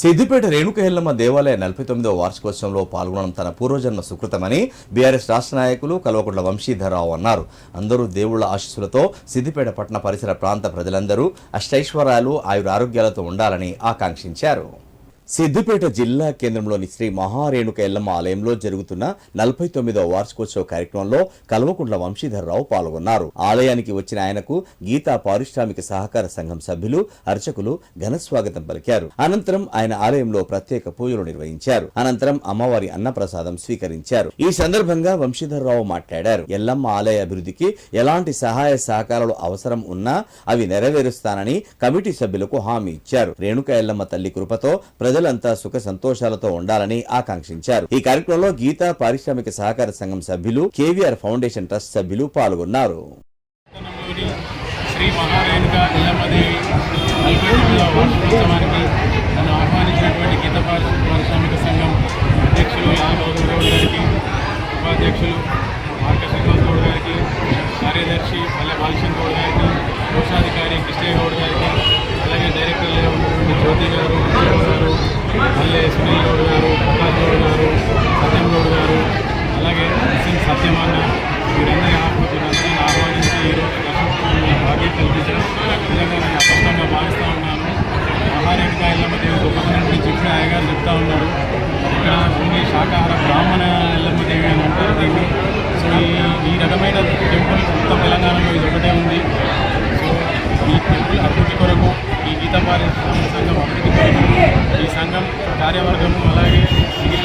సిద్దిపేట రేణుకహెల్లమ్మ దేవాలయ నలభై తొమ్మిదవ వార్షికోత్సవంలో పాల్గొనడం తన పూర్వజన్మ సుకృతమని బీఆర్ఎస్ రాష్ట్ర నాయకులు కల్వకుంట్ల వంశీధరరావు అన్నారు. అందరూ దేవుళ్ళ ఆశీస్సులతో సిద్దిపేట పట్టణ పరిసర ప్రాంత ప్రజలందరూ అష్టైశ్వర్యాలు ఆయుర ఆరోగ్యాలతో ఉండాలని ఆకాంక్షించారు. సిద్దిపేట జిల్లా కేంద్రంలోని శ్రీ మహారేణుక ఎల్లమ్మ ఆలయంలో జరుగుతున్న నలభై తొమ్మిదవ వార్షికోత్సవ కార్యక్రమంలో కల్వకుంట్ల వంశీధరరావు పాల్గొన్నారు. ఆలయానికి వచ్చిన ఆయనకు గీతా పారిశ్రామిక సహకార సంఘం సభ్యులు అర్చకులు ఘన స్వాగతం పలికారు. అనంతరం ఆయన ఆలయంలో ప్రత్యేక పూజలు నిర్వహించారు. అనంతరం అమ్మవారి అన్నప్రసాదం స్వీకరించారు. ఈ సందర్భంగా వంశీధరరావు మాట్లాడారు. ఎల్లమ్మ ఆలయ అభివృద్ధికి ఎలాంటి సహాయ సహకారాలు అవసరం ఉన్నా అవి నెరవేరుస్తానని కమిటీ సభ్యులకు హామీ ఇచ్చారు. రేణుక ఎల్లమ్మ తల్లి కృపతో ప్రజలంతా సుఖ సంతోషాలతో ఉండాలని ఆకాంక్షించారు. ఈ కార్యక్రమంలో గీతా పారిశ్రామిక సహకార సంఘం సభ్యులు కేవీఆర్ ఫౌండేషన్ ట్రస్ట్ సభ్యులు పాల్గొన్నారు. శ్రీ నన్ను ఆహ్వానించినటువంటి గీత పారిశ్రామిక సంఘం అధ్యక్షులు యాదవ్ గారికి ఉపాధ్యక్షులు మార్క గౌడ్ గారికి కార్యదర్శి పల్లె బాలచంద్ గౌడ్ గారికి గౌడ్ గారు ప్రకాష్ గౌడ్ గారు సత్యం గౌడ్ గారు అలాగే ముస్లిం సత్యమాన్న వీరందరి ఆహ్వానించి ఆహ్వానించి ఈరోజు దర్శనం భాగ్యం కల్పించడం నిజంగా నేను అస్పష్టంగా భావిస్తూ ఉన్నాను మహారేఖగా ఎల్లమ్మ దేవి గొప్పతనం అయ్యగారు చెప్తా ఉన్నారు ఇక్కడ ఓన్లీ శాకాహార బ్రాహ్మణ ఎల్లమ్మ దేవి అని అంటారు దీన్ని సంఘం అభివృద్ధి ఈ సంఘం కార్యవర్గము అలాగే మిగిలిన